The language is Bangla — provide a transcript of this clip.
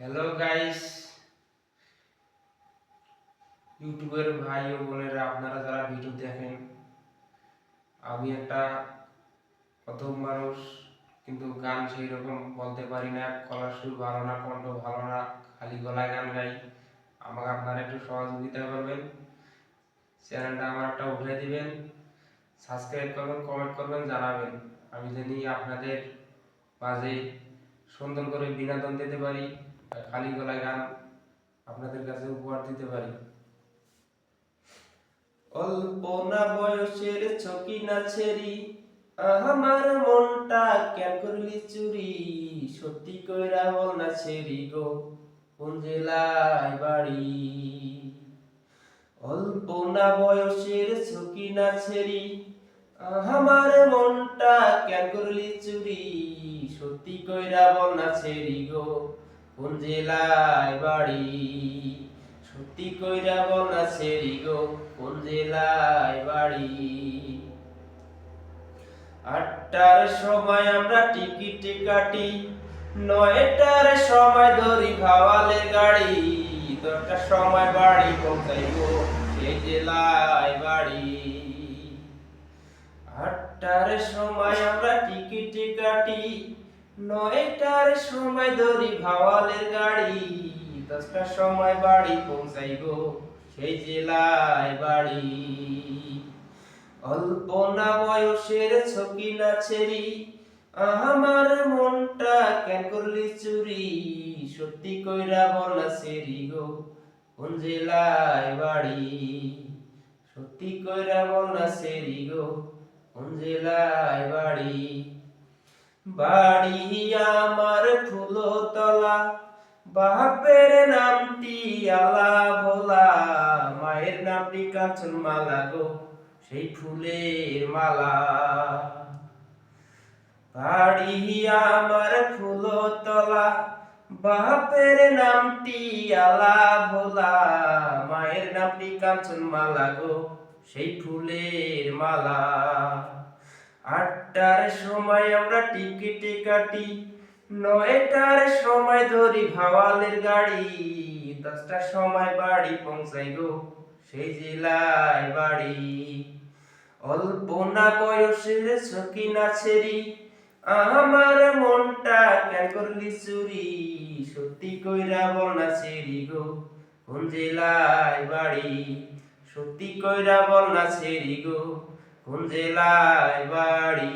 হ্যালো গাইস ইউটিউবের ভাই ও বোনেরা, আপনারা যারা ভিডিও দেখেন, আমি একটা প্রথম মানুষ, কিন্তু গান সেই রকম বলতে পারি না। গলার সুর ভালো না, কণ্ঠ ভালো না, খালি গলায় গান গাই। আমাকে আপনারা একটু সহযোগিতা করবেন। চ্যানেলটা আমার একটা উঠে দিবেন। সাবস্ক্রাইব করবেন কমেন্ট করবেন, জানাবেন। আমি জানি আপনাদের মাঝে সুন্দর করে বিনোদন দিতে পারি। খালি গলায় গান আপনাদের কাছে উপহার দিতে পারি? অল্প না বয়সের ছকি না ছেড়ি, আমার মনটা কেন করলি চুরি? সত্যি কইরা বল না ছেড়ি গো, কোন জেলায় বাড়ি? অল্প না বয়সের ছকি না ছেড়ি, আমার মনটা কেন করলি চুরি? সত্যি কইরা বল না ছেড়ি গো কোন জেলায় বাড়ি? সত্যি কইরা বল ছেড়ি গো, কোন জেলায় বাড়ি? আটটার সময় আমরা টিকিট কাটি, নয়টার সময় ধরি ভাওয়ালে গাড়ি, দশটার সময় বাড়ি পৌঁছাইব সেই জেলায় বাড়ি। আটটার সময় আমরা টিকিট কাটি নয়টার সময় ধরি ভাওয়ালের গাড়ি, দশটার সময় বাড়ি পৌঁছাইব সেই জেলায় বাড়ি। অল্প না বয়সের ছকি না ছেড়ি, আমার মনটা কেন করলি চুরি? সত্যি কইরা বলা সেরি গো, কোন জেলায় বাড়ি? সত্যি কইরা বলা সেরি গো, কোন জেলায় বাড়ি? বাড়ি আমার ফুলতলা, বাপের নামটি আলা ভোলা মায়ের নামটি কাঞ্চন মালা গো, সেই ফুলের মালা। বাড়ি আমার ফুলতলা, বাপের নামটি আলা ভোলা মায়ের নামটি কাঞ্চন মালা গো, সেই ফুলের মালা। আটটার সময় আমরা টিকিটে কাটি, নয়টার সময় ধরি ভাওয়ালের গাড়ি, দশটার সময় বাড়ি পৌঁছাই গো সেই জেলায় বাড়ি। অল্প না বয়সের সখী না ছেড়ি, আমার মনটা কেন করলি চুরি? সত্যি কইরা বল না ছেড়ি গো কোন জেলায় বাড়ি? সত্যি কইরা বল না ছেড়ি গো ফুল জেলায় বাড়ি।